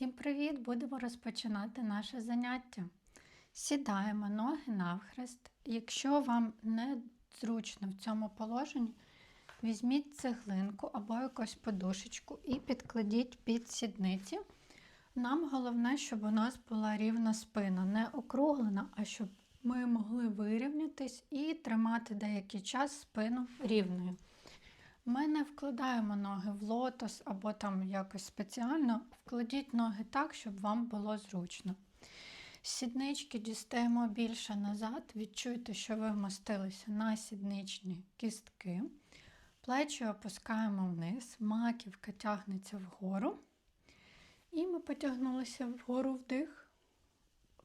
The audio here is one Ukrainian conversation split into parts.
Всім привіт! Будемо розпочинати наше заняття. Сідаємо ноги навхрест. Якщо вам не зручно в цьому положенні, візьміть цеглинку або якусь подушечку і підкладіть під сідниці. Нам головне, щоб у нас була рівна спина, не округлена, а щоб ми могли вирівнятись і тримати деякий час спину рівною. Ми не вкладаємо ноги в лотос або там якось спеціально. Вкладіть ноги так, щоб вам було зручно. Сіднички дістаємо більше назад. Відчуйте, що ви вмостилися на сідничні кістки. Плечі опускаємо вниз, маківка тягнеться вгору. І ми потягнулися вгору вдих,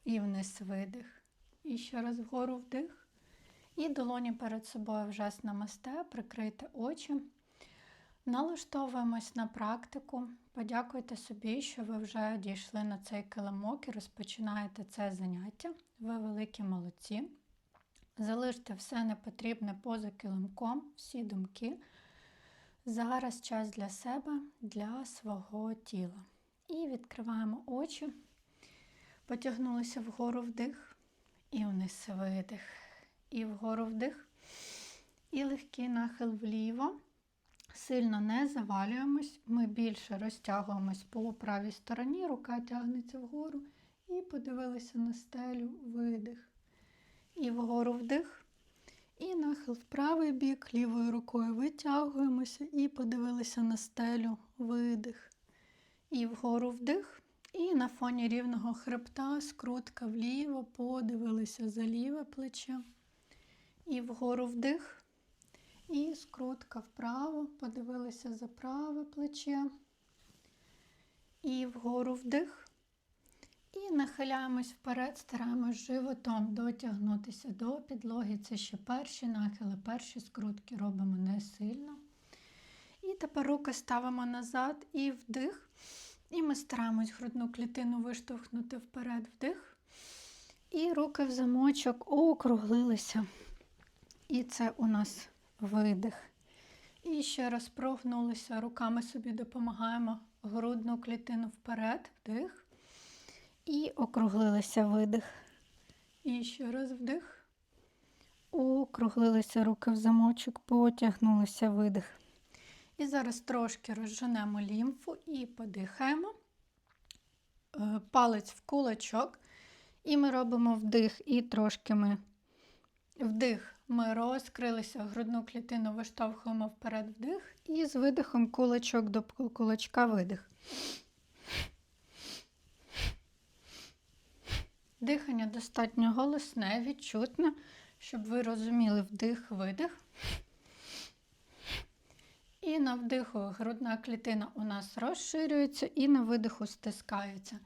і вниз видих. І ще раз вгору вдих. І долоні перед собою вже намасте, прикрийте очі. Налаштовуємось на практику. Подякуйте собі, що ви вже дійшли на цей килимок і розпочинаєте це заняття. Ви великі молодці. Залиште все непотрібне поза килимком, всі думки. Зараз час для себе, для свого тіла. І відкриваємо очі, потягнулися вгору вдих, і вниз видих. І вгору вдих, і легкий нахил вліво. Сильно не завалюємось, ми більше розтягуємось по правій стороні, рука тягнеться вгору. І подивилися на стелю, видих. І вгору вдих. І нахил в правий бік, лівою рукою витягуємося і подивилися на стелю, видих. І вгору вдих. І на фоні рівного хребта скрутка вліво, подивилися за ліве плече. І вгору вдих. І скрутка вправо, подивилися за праве плече. І вгору вдих. І нахиляємось вперед, стараємось животом дотягнутися до підлоги. Це ще перші нахили, перші скрутки робимо не сильно. І тепер руки ставимо назад і вдих. І ми стараємось грудну клітину виштовхнути вперед вдих. І руки в замочок округлилися. І це у нас видих. І ще раз прогнулися, руками собі допомагаємо грудну клітину вперед, вдих. І округлилися видих. І ще раз вдих. Округлилися руки в замочок, потягнулися видих. І зараз трошки розженемо лімфу і подихаємо. Е, Палець в кулачок. І ми робимо вдих, і трошки ми вдих. Ми розкрилися, грудну клітину виштовхуємо вперед вдих. І з видихом кулачок до кулачка видих. Дихання достатньо голосне, відчутне, щоб ви розуміли вдих-видих. І на вдиху грудна клітина у нас розширюється, і на видиху стискається.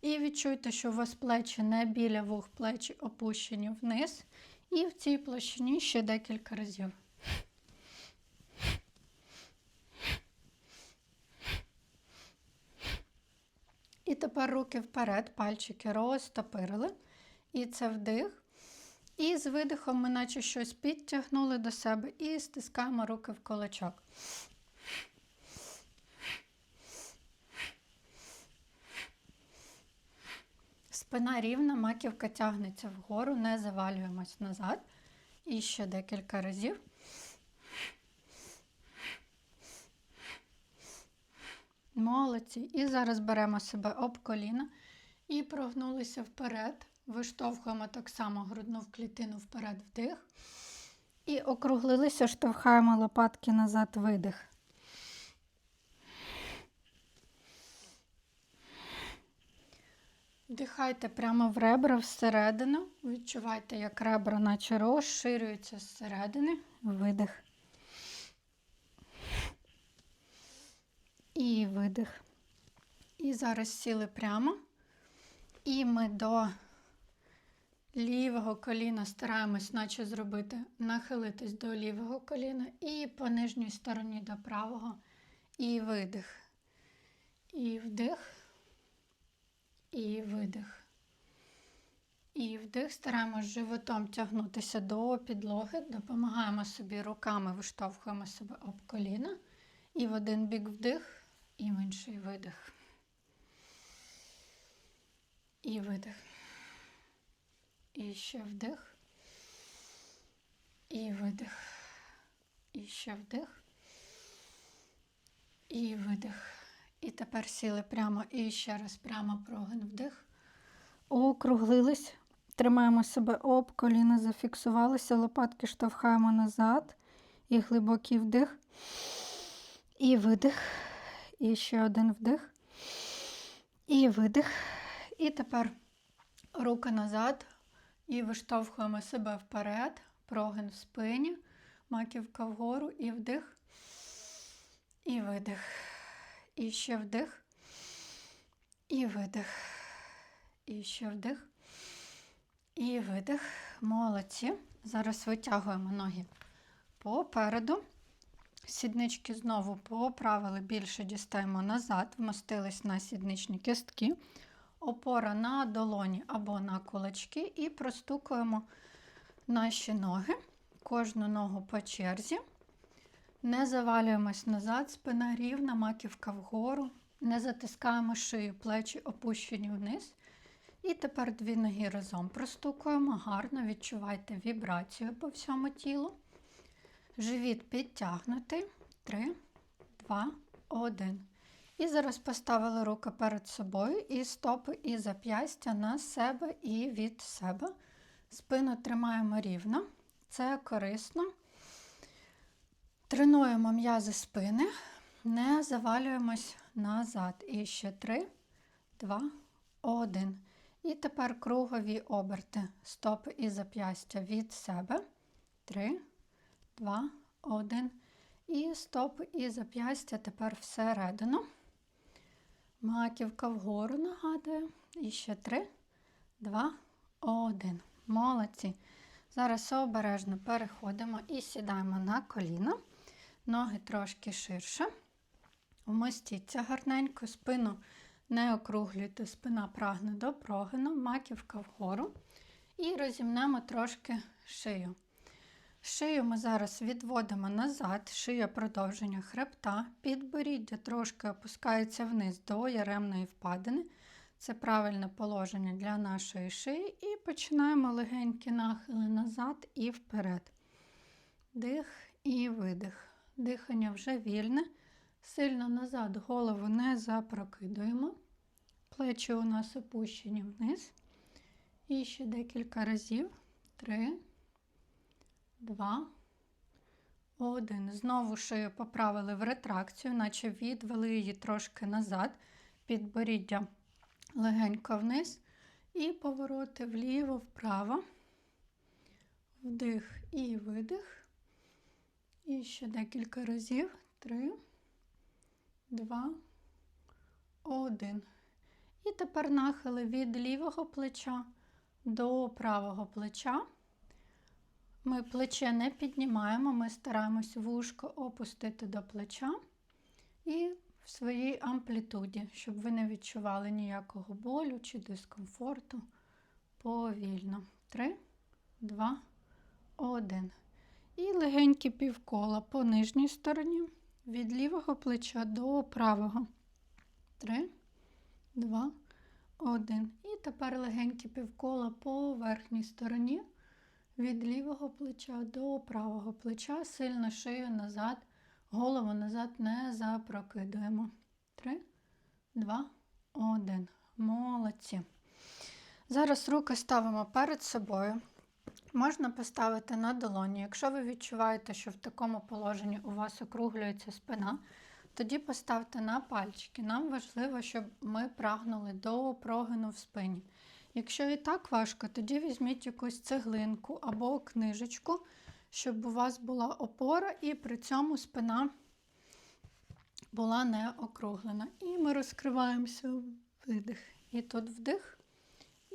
І відчуйте, що у вас плечі не біля вух, плечі опущені вниз. І в цій площині ще декілька разів. І тепер руки вперед, пальчики розтопирили. І це вдих. І з видихом ми наче щось підтягнули до себе і стискаємо руки в кулачок. Спина рівна, маківка тягнеться вгору, не завалюємось назад. І ще декілька разів. Молодці. І зараз беремо себе об коліна і прогнулися вперед. Виштовхуємо так само грудну клітину вперед вдих. І округлилися, штовхаємо лопатки назад видих. Вдихайте прямо в ребра всередину. Відчувайте, як ребра наче розширюються зсередини. Видих. І видих. І зараз сіли прямо. І ми до лівого коліна стараємось, наче зробити, нахилитись до лівого коліна і по нижній стороні до правого. І видих. І вдих. І видих. І вдих, стараємось животом тягнутися до підлоги, допомагаємо собі руками, виштовхуємо себе об коліна. І в один бік вдих, і в інший видих. І видих. І ще вдих. І видих. І ще вдих. І видих. І тепер сіли прямо і ще раз прямо прогин вдих. Округлились. Тримаємо себе об, коліна зафіксувалися, лопатки штовхаємо назад. І глибокий вдих. І видих. І ще один вдих. І видих. І тепер руки назад. І виштовхуємо себе вперед. Прогин в спині. Маківка вгору. І вдих. І видих. І ще вдих. І видих. І ще вдих. І видих. Молодці. Зараз витягуємо ноги попереду. Сіднички знову поправили, більше дістаємо назад, вмостились на сідничні кістки, опора на долоні або на кулачки і простукуємо наші ноги, кожну ногу по черзі. Не завалюємось назад, спина рівна, маківка вгору, не затискаємо шию, плечі опущені вниз. І тепер дві ноги разом простукуємо, гарно відчувайте вібрацію по всьому тілу. Живіт підтягнутий. Три, два, один. І зараз поставили руки перед собою і стопи і зап'ястя на себе і від себе. Спину тримаємо рівно. Це корисно. Тренуємо м'язи спини, не завалюємось назад. І ще три, два, один. І тепер кругові оберти. Стопи і зап'ястя від себе. Три, два, один. І стопи і зап'ястя тепер всередину. Маківка вгору нагадую. І ще три, два, один. Молодці. Зараз обережно переходимо і сідаємо на коліна. Ноги трошки ширше. Вмостіться гарненько, спину не округлюйте, спина прагне до прогину, маківка вгору. І розімнемо трошки шию. Шию ми зараз відводимо назад, шия продовження хребта, підборіддя трошки опускається вниз до яремної впадини. Це правильне положення для нашої шиї. І починаємо легенькі нахили назад і вперед. Дих і видих. Дихання вже вільне. Сильно назад голову не запрокидуємо. Плечі у нас опущені вниз. І ще декілька разів. Три, два, один. Знову шию поправили в ретракцію, наче відвели її трошки назад. Підборіддя легенько вниз. І повороти вліво, вправо. Вдих і видих. І ще декілька разів. Три, два, один. І тепер нахили від лівого плеча до правого плеча. Ми плече не піднімаємо, ми стараємось вушко опустити до плеча і в своїй амплітуді, щоб ви не відчували ніякого болю чи дискомфорту. Повільно. Три, два, один. І легенькі півкола по нижній стороні, від лівого плеча до правого. Три, два, один. І тепер легенькі півкола по верхній стороні, від лівого плеча до правого плеча, сильно шию назад, голову назад не запрокидуємо. Три, два, один. Молодці. Зараз руки ставимо перед собою. Можна поставити на долоні. Якщо ви відчуваєте, що в такому положенні у вас округлюється спина, тоді поставте на пальчики. Нам важливо, щоб ми прагнули до прогину в спині. Якщо і так важко, тоді візьміть якусь цеглинку або книжечку, щоб у вас була опора і при цьому спина була не округлена. І ми розкриваємося видих. І тут вдих.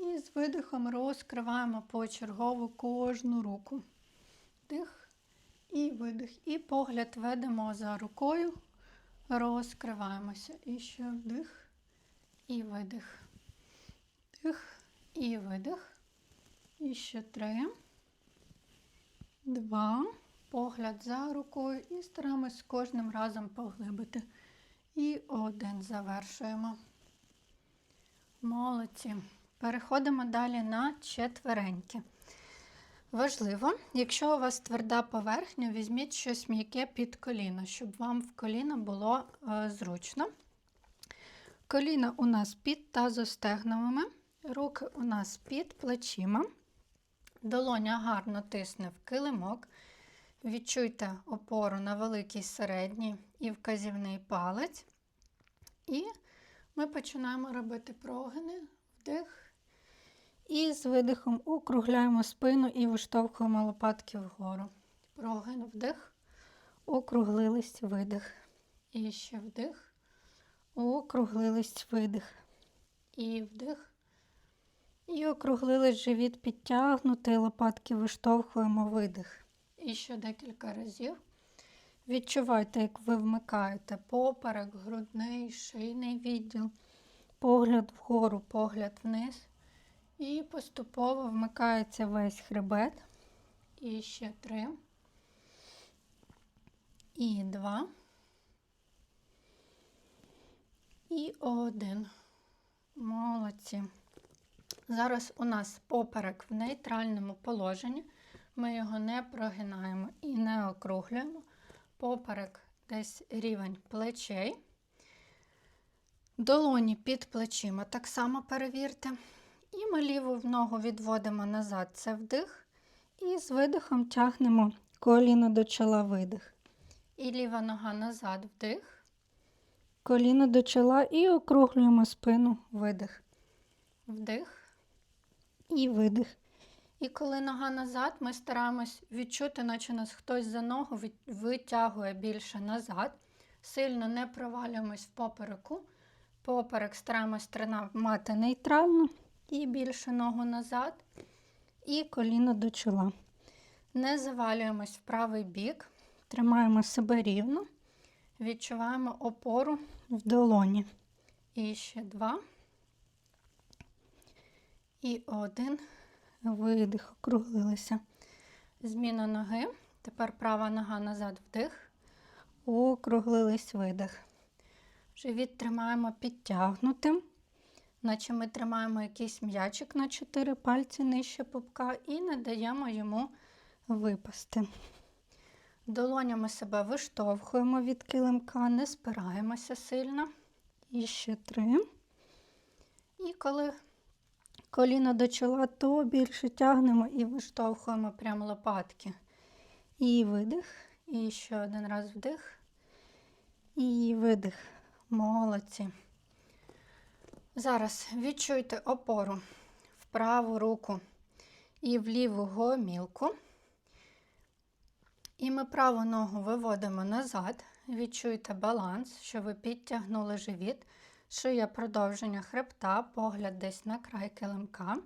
І з видихом розкриваємо почергово кожну руку. Вдих і видих. І погляд ведемо за рукою, розкриваємося. І ще вдих і видих. Вдих і видих. І ще три, два. Погляд за рукою і стараємось кожним разом поглибити. І один завершуємо. Молодці. Переходимо далі на четверенькі. Важливо, якщо у вас тверда поверхня, візьміть щось м'яке під коліно, щоб вам в коліно було е, зручно. Коліна у нас під тазостегновими, руки у нас під плечима. Долоня гарно тисне в килимок. Відчуйте опору на великий середній і вказівний палець. І ми починаємо робити прогини, вдих. І з видихом округляємо спину і виштовхуємо лопатки вгору. Прогин, вдих, округлились, видих. І ще вдих, округлились, видих. І вдих. І округлились живіт підтягнутий, лопатки виштовхуємо видих. І ще декілька разів. Відчувайте, як ви вмикаєте поперек, грудний, шийний відділ, погляд вгору, погляд вниз. І поступово вмикається весь хребет. І ще три. І два. І один. Молодці. Зараз у нас поперек в нейтральному положенні. Ми його не прогинаємо і не округлюємо. Поперек десь рівень плечей. Долоні під плечима так само перевірте. І ми ліву ногу відводимо назад, це вдих. І з видихом тягнемо коліно до чола видих. І ліва нога назад, вдих. Коліно до чола і округлюємо спину, видих. Вдих і видих. І коли нога назад, ми стараємось відчути, наче нас хтось за ногу витягує більше назад. Сильно не провалюємось в попереку. Поперек стараємось тримати нейтрально. І більше ногу назад. І коліно до чола. Не завалюємось в правий бік. Тримаємо себе рівно. Відчуваємо опору в долоні. І ще два. І один. Видих, округлилися. Зміна ноги. Тепер права нога назад вдих. Округлились видих. Живіт тримаємо підтягнутим наче ми тримаємо якийсь м'ячик на 4 пальці нижче пупка і не даємо йому випасти. Долонями себе виштовхуємо від килимка, не спираємося сильно. І ще три. І коли коліно до чола, то більше тягнемо і виштовхуємо прямо лопатки. І видих. І ще один раз вдих. І видих. Молодці. Зараз відчуйте опору в праву руку і в ліву гомілку. І ми праву ногу виводимо назад. Відчуйте баланс, що ви підтягнули живіт, шия продовження хребта, погляд десь на край килимка.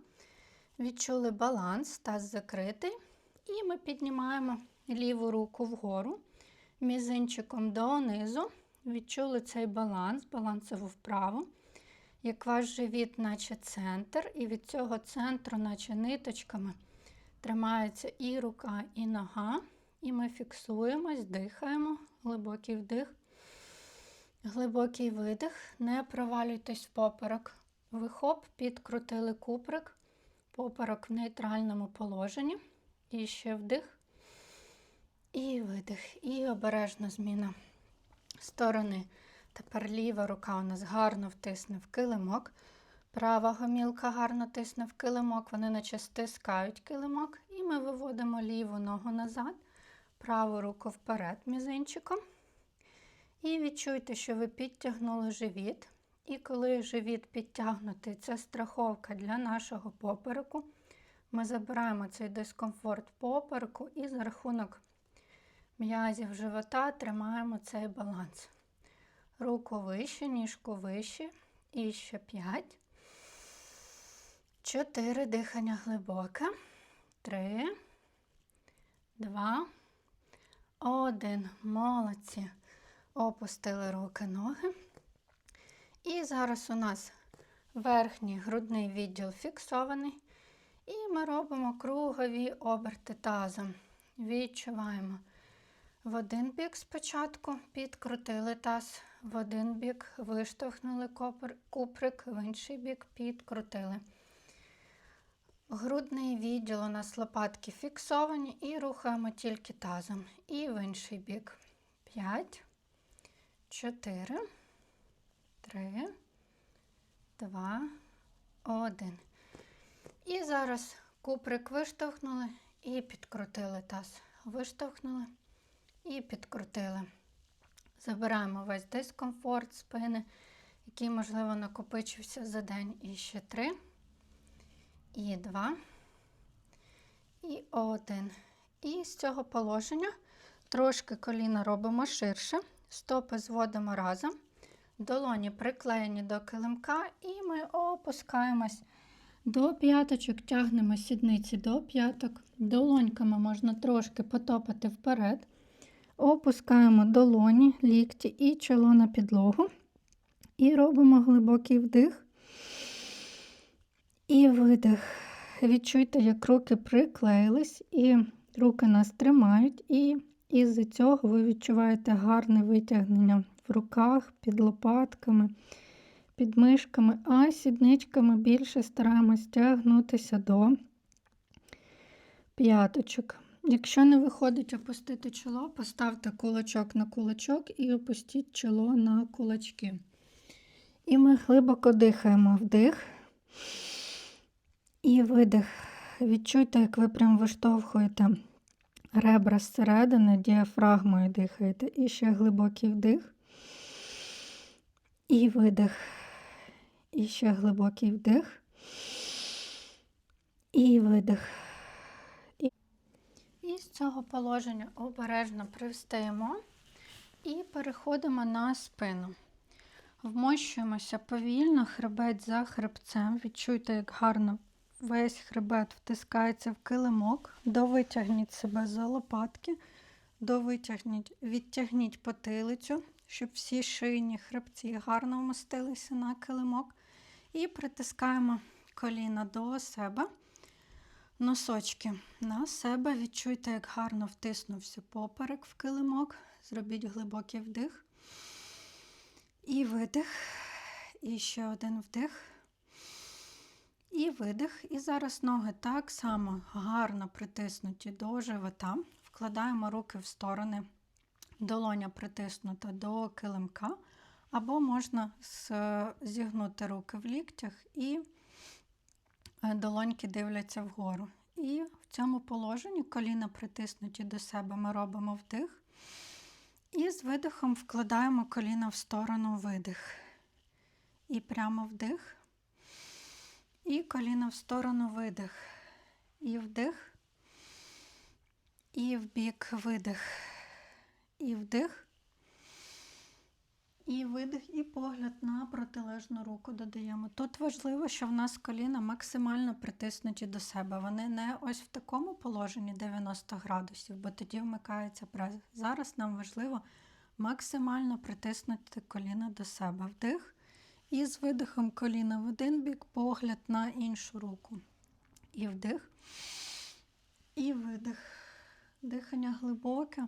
Відчули баланс, таз закритий. І ми піднімаємо ліву руку вгору, мізинчиком донизу. Відчули цей баланс, балансову вправу як ваш живіт, наче центр, і від цього центру, наче ниточками, тримається і рука, і нога. І ми фіксуємось, дихаємо, глибокий вдих, глибокий видих. Не провалюйтесь в поперек. Вихоп, підкрутили куприк, поперек в нейтральному положенні. І ще вдих. І видих. І обережна зміна сторони. Тепер ліва рука у нас гарно втисне в килимок. Права гомілка гарно тисне в килимок, вони наче стискають килимок. І ми виводимо ліву ногу назад, праву руку вперед мізинчиком. І відчуйте, що ви підтягнули живіт. І коли живіт підтягнутий, це страховка для нашого попереку. Ми забираємо цей дискомфорт попереку і за рахунок м'язів живота тримаємо цей баланс. Руку вище, ніжку вище. І ще п'ять. Чотири. Дихання глибоке. Три. Два. Один. Молодці. Опустили руки, ноги. І зараз у нас верхній грудний відділ фіксований. І ми робимо кругові оберти тазом. Відчуваємо. В один бік спочатку підкрутили таз в один бік, виштовхнули куприк, в інший бік підкрутили. Грудний відділ у нас лопатки фіксовані і рухаємо тільки тазом. І в інший бік. 5, 4, 3, 2, 1. І зараз куприк виштовхнули і підкрутили таз. Виштовхнули і підкрутили. Забираємо весь дискомфорт спини, який, можливо, накопичився за день. І ще три, і два, і один. І з цього положення трошки коліна робимо ширше, стопи зводимо разом, долоні приклеєні до килимка, і ми опускаємось до п'яточок, тягнемо сідниці до п'яток. Долоньками можна трошки потопати вперед. Опускаємо долоні, лікті і чоло на підлогу. І робимо глибокий вдих і видих. Відчуйте, як руки приклеїлись, і руки нас тримають. І із-за цього ви відчуваєте гарне витягнення в руках, під лопатками, під мишками, а сідничками більше стараємось тягнутися до п'яточок. Якщо не виходить опустити чоло, поставте кулачок на кулачок і опустіть чоло на кулачки. І ми глибоко дихаємо вдих і видих. Відчуйте, як ви прям виштовхуєте ребра зсередини, діафрагмою дихаєте. І ще глибокий вдих. І видих. І ще глибокий вдих. І видих. І з цього положення обережно привстаємо і переходимо на спину. Вмощуємося повільно, хребет за хребцем. Відчуйте, як гарно весь хребет втискається в килимок. Довитягніть себе за лопатки, довитягніть, відтягніть потилицю, щоб всі шийні хребці гарно вмостилися на килимок. І притискаємо коліна до себе. Носочки на себе. Відчуйте, як гарно втиснувся поперек в килимок. Зробіть глибокий вдих. І видих. І ще один вдих. І видих. І зараз ноги так само гарно притиснуті до живота. Вкладаємо руки в сторони. Долоня притиснута до килимка. Або можна зігнути руки в ліктях і долоньки дивляться вгору. І в цьому положенні коліна притиснуті до себе, ми робимо вдих. І з видихом вкладаємо коліна в сторону видих. І прямо вдих. І коліна в сторону видих. І вдих. І в бік видих. І вдих. І видих, і погляд на протилежну руку додаємо. Тут важливо, що в нас коліна максимально притиснуті до себе. Вони не ось в такому положенні 90 градусів, бо тоді вмикається прес. Зараз нам важливо максимально притиснути коліна до себе. Вдих. І з видихом коліна в один бік, погляд на іншу руку. І вдих. І видих. Дихання глибоке.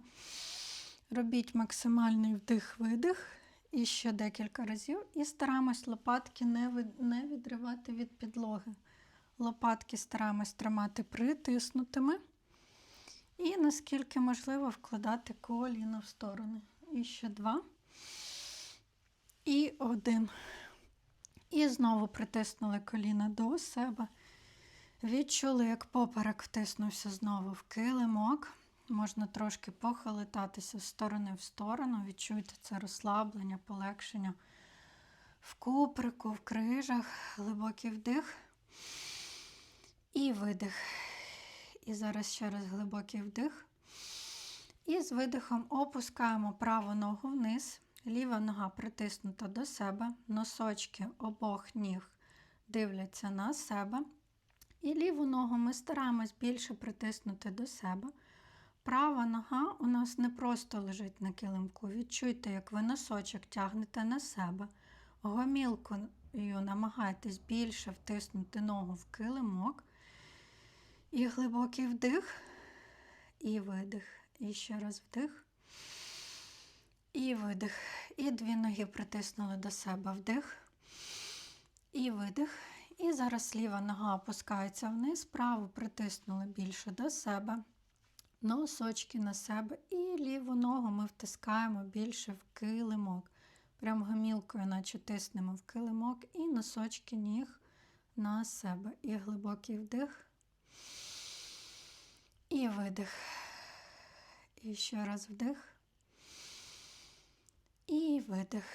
Робіть максимальний вдих-видих. І ще декілька разів. І стараємось лопатки не відривати від підлоги. Лопатки стараємось тримати притиснутими. І наскільки можливо вкладати коліно в сторони. І ще два. І один. І знову притиснули коліна до себе. Відчули, як поперек втиснувся знову в килимок. Можна трошки похолитатися з сторони в сторону, відчуйте це розслаблення, полегшення в куприку, в крижах, глибокий вдих і видих. І зараз ще раз глибокий вдих. І з видихом опускаємо праву ногу вниз, ліва нога притиснута до себе, носочки обох ніг дивляться на себе. І ліву ногу ми стараємось більше притиснути до себе. Права нога у нас не просто лежить на килимку. Відчуйте, як ви носочок тягнете на себе. Гомілкою намагайтесь більше втиснути ногу в килимок. І глибокий вдих, і видих. І ще раз вдих. І видих. І дві ноги притиснули до себе вдих. І видих. І зараз ліва нога опускається вниз, праву притиснули більше до себе, носочки на себе, і ліву ногу ми втискаємо більше в килимок. Прям гомілкою, наче тиснемо в килимок, і носочки ніг на себе. І глибокий вдих. І видих. І ще раз вдих. І видих.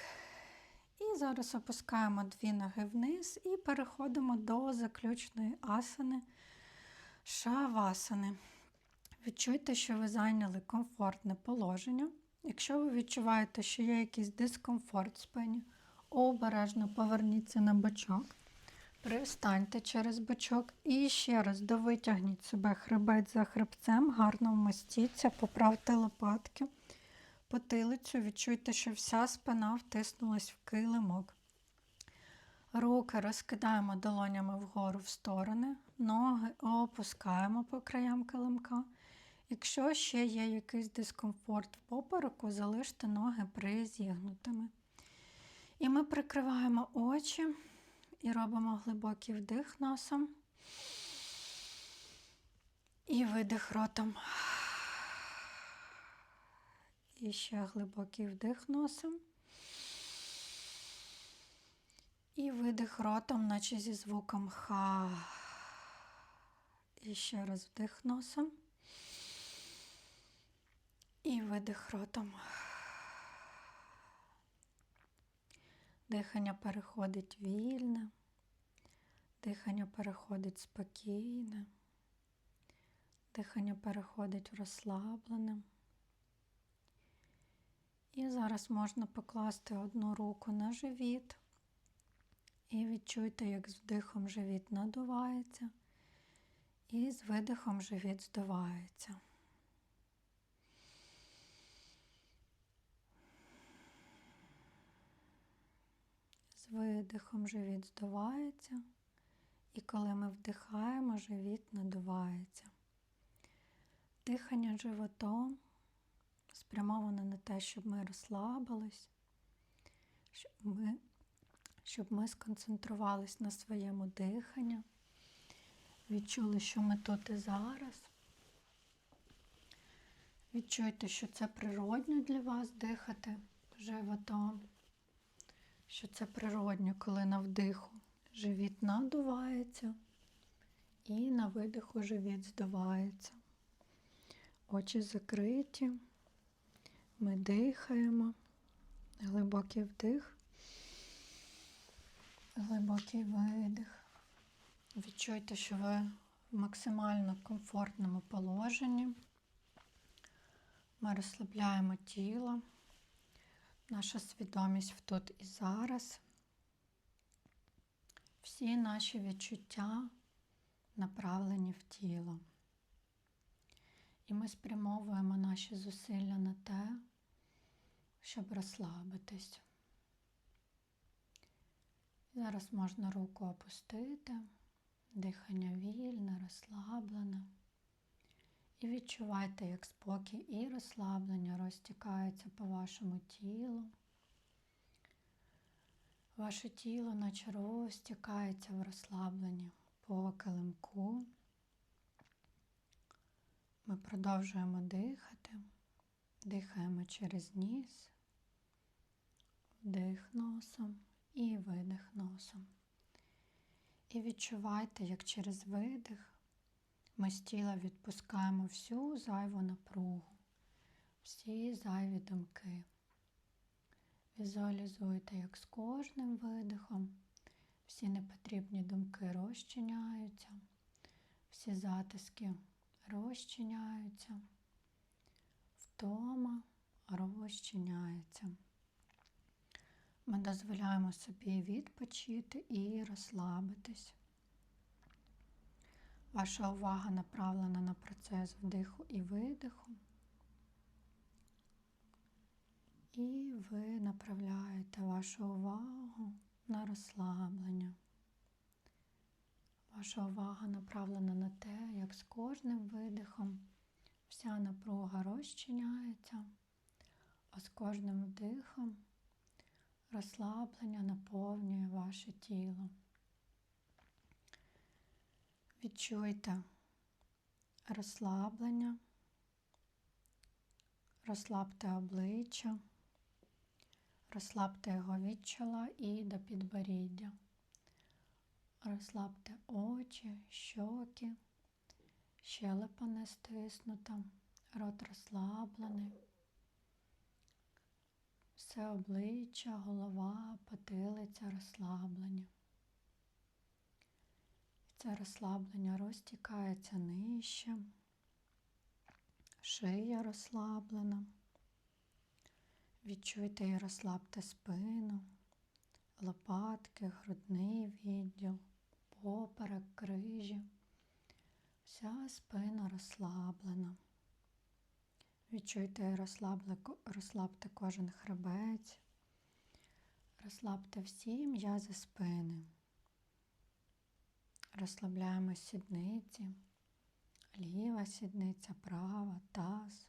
І зараз опускаємо дві ноги вниз і переходимо до заключної асани шавасани. Відчуйте, що ви зайняли комфортне положення. Якщо ви відчуваєте, що є якийсь дискомфорт в спині, обережно поверніться на бочок, пристаньте через бочок і ще раз довитягніть себе хребець за хребцем, гарно вмостіться, поправте лопатки, потилицю, відчуйте, що вся спина втиснулась в килимок. Руки розкидаємо долонями вгору в сторони, ноги опускаємо по краям килимка. Якщо ще є якийсь дискомфорт в попереку, залиште ноги призігнутими. І ми прикриваємо очі і робимо глибокий вдих носом і видих ротом. І ще глибокий вдих носом. І видих ротом, наче зі звуком ха. І ще раз вдих носом. І видих ротом. Дихання переходить вільне, дихання переходить спокійне, дихання переходить в розслаблене. І зараз можна покласти одну руку на живіт і відчуйте, як з вдихом живіт надувається, і з видихом живіт здувається. Видихом живіт здувається, і коли ми вдихаємо, живіт надувається. Дихання животом спрямоване на те, щоб ми розслабились, щоб ми, щоб ми сконцентрувались на своєму диханні, відчули, що ми тут і зараз. Відчуйте, що це природньо для вас дихати животом що це природньо, коли на вдиху живіт надувається і на видиху живіт здувається. Очі закриті, ми дихаємо, глибокий вдих, глибокий видих. Відчуйте, що ви в максимально комфортному положенні. Ми розслабляємо тіло наша свідомість в тут і зараз. Всі наші відчуття направлені в тіло. І ми спрямовуємо наші зусилля на те, щоб розслабитись. Зараз можна руку опустити, дихання вільне, розслаблене. І відчувайте, як спокій і розслаблення розтікаються по вашому тілу. Ваше тіло наче розтікається в розслабленні по килимку. Ми продовжуємо дихати, дихаємо через ніс, вдих носом і видих носом. І відчувайте, як через видих ми з тіла відпускаємо всю зайву напругу, всі зайві думки. Візуалізуйте, як з кожним видихом всі непотрібні думки розчиняються, всі затиски розчиняються, втома розчиняється. Ми дозволяємо собі відпочити і розслабитись. Ваша увага направлена на процес вдиху і видиху. І ви направляєте вашу увагу на розслаблення. Ваша увага направлена на те, як з кожним видихом вся напруга розчиняється, а з кожним вдихом розслаблення наповнює ваше тіло. Відчуйте розслаблення, розслабте обличчя, розслабте його від чола і до підборіддя. Розслабте очі, щоки, щелепа не стиснута, рот розслаблений. Все обличчя, голова, потилиця розслаблені. Це розслаблення розтікається нижче, шия розслаблена. Відчуйте і розслабте спину, лопатки, грудний відділ, поперек, крижі. Вся спина розслаблена. Відчуйте і розслабте кожен хребець, розслабте всі м'язи спини. Розслабляємо сідниці, ліва сідниця, права, таз,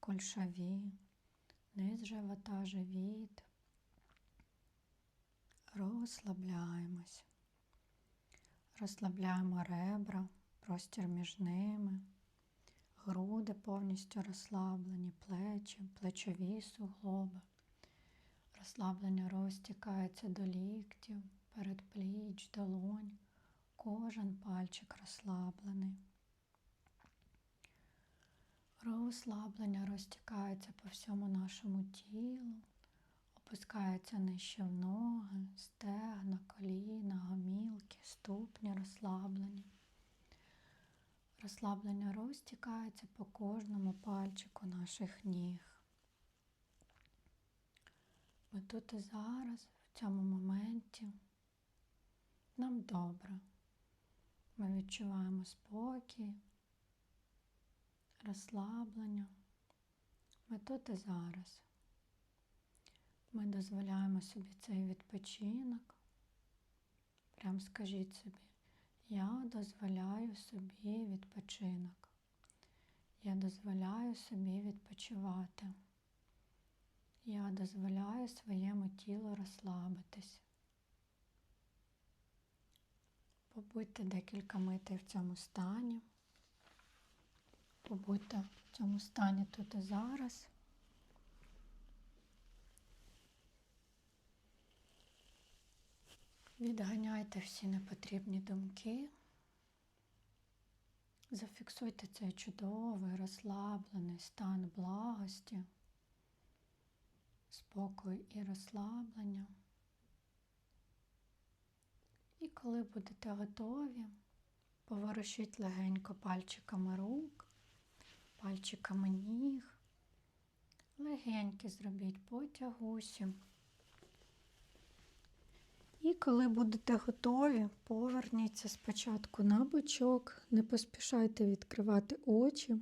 кульшові, низ живота, живіт. Розслабляємось. Розслабляємо ребра, простір між ними, груди повністю розслаблені, плечі, плечові суглоби. Розслаблення розтікається до ліктів, передпліч, долонь. Кожен пальчик розслаблений. Розслаблення розтікається по всьому нашому тілу, опускається нижче в ноги, стегна, коліна, гомілки, ступні розслаблені. Розслаблення розтікається по кожному пальчику наших ніг. Ми тут і зараз, в цьому моменті, нам добре. Ми відчуваємо спокій, розслаблення. Ми тут і зараз. Ми дозволяємо собі цей відпочинок. Прям скажіть собі, я дозволяю собі відпочинок. Я дозволяю собі відпочивати. Я дозволяю своєму тілу розслабитись. Побудьте декілька митей в цьому стані. Побудьте в цьому стані тут і зараз. Відганяйте всі непотрібні думки. Зафіксуйте цей чудовий, розслаблений стан благості, спокою і розслаблення. І коли будете готові, поворушіть легенько пальчиками рук, пальчиками ніг, легенькі зробіть потягусі. І коли будете готові, поверніться спочатку на бочок, не поспішайте відкривати очі.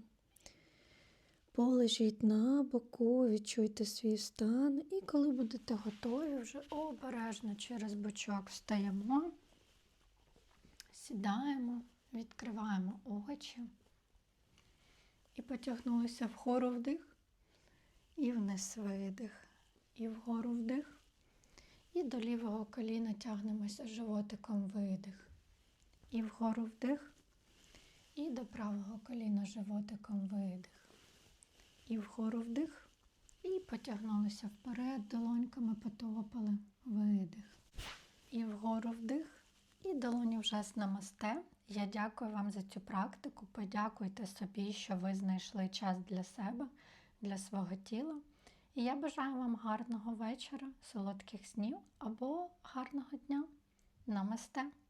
Полежіть на боку, відчуйте свій стан, і коли будете готові, вже обережно через бочок встаємо, сідаємо, відкриваємо очі і потягнулися вгору вдих, і вниз видих, і вгору вдих. І до лівого коліна тягнемося животиком видих. І вгору вдих, і до правого коліна животиком видих. І вгору вдих, і потягнулися вперед, долоньками потопали, видих. І вгору вдих, і долоні вже з намасте. Я дякую вам за цю практику. Подякуйте собі, що ви знайшли час для себе, для свого тіла. І я бажаю вам гарного вечора, солодких снів або гарного дня. Намасте!